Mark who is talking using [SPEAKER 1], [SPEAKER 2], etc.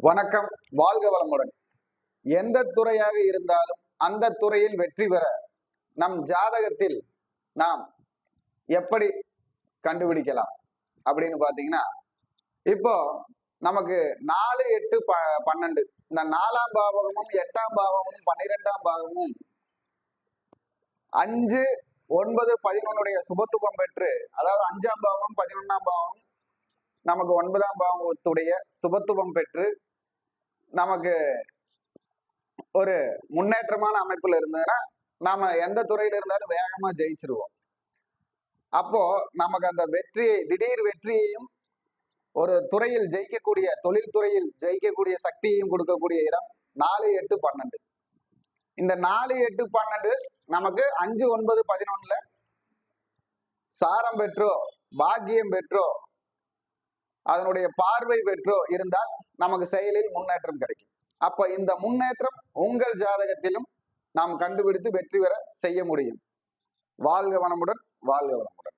[SPEAKER 1] வணக்கம். வாழ்க வளமுடன். எந்த துறையாக இருந்தாலும் அந்த துறையில் வெற்றி பெற நம் ஜாதகத்தில் நாம் எப்படி கண்டுபிடிக்கலாம் அப்படின்னு பார்த்தீங்கன்னா இப்போ நமக்கு நாலு எட்டு ப பன்னெண்டு இந்த நாலாம் பாவகமும் எட்டாம் பாவமும் பன்னிரெண்டாம் பாவமும் அஞ்சு ஒன்பது பதினொன்னுடைய சுபத்துவம் பெற்று அதாவது அஞ்சாம் பாவம் பதினொன்னாம் பாவம் நமக்கு ஒன்பதாம் பாவத்துடைய சுபத்துவம் பெற்று நமக்கு ஒரு முன்னேற்றமான அமைப்புல இருந்ததுன்னா நாம எந்த துறையில இருந்தாலும் வேகமா ஜெயிச்சிருவோம். அப்போ நமக்கு அந்த வெற்றியை திடீர் வெற்றியையும் ஒரு துறையில் ஜெயிக்கக்கூடிய தொழில்துறையில் ஜெயிக்கக்கூடிய சக்தியையும் கொடுக்கக்கூடிய இடம் நாலு எட்டு பன்னெண்டு. இந்த நாலு எட்டு பன்னெண்டு நமக்கு அஞ்சு ஒன்பது பதினொன்னுல சாரம் பெற்றோ பாக்கியம் பெற்றோ அதனுடைய பார்வை பெற்றோ இருந்தால் நமக்கு செயலில் முன்னேற்றம் கிடைக்கும். அப்ப இந்த முன்னேற்றம் உங்கள் ஜாதகத்திலும் நாம் கண்டுபிடித்து வெற்றி பெற செய்ய முடியும். வாழ்க வளமுடன் வாழ்க வளமுடன்.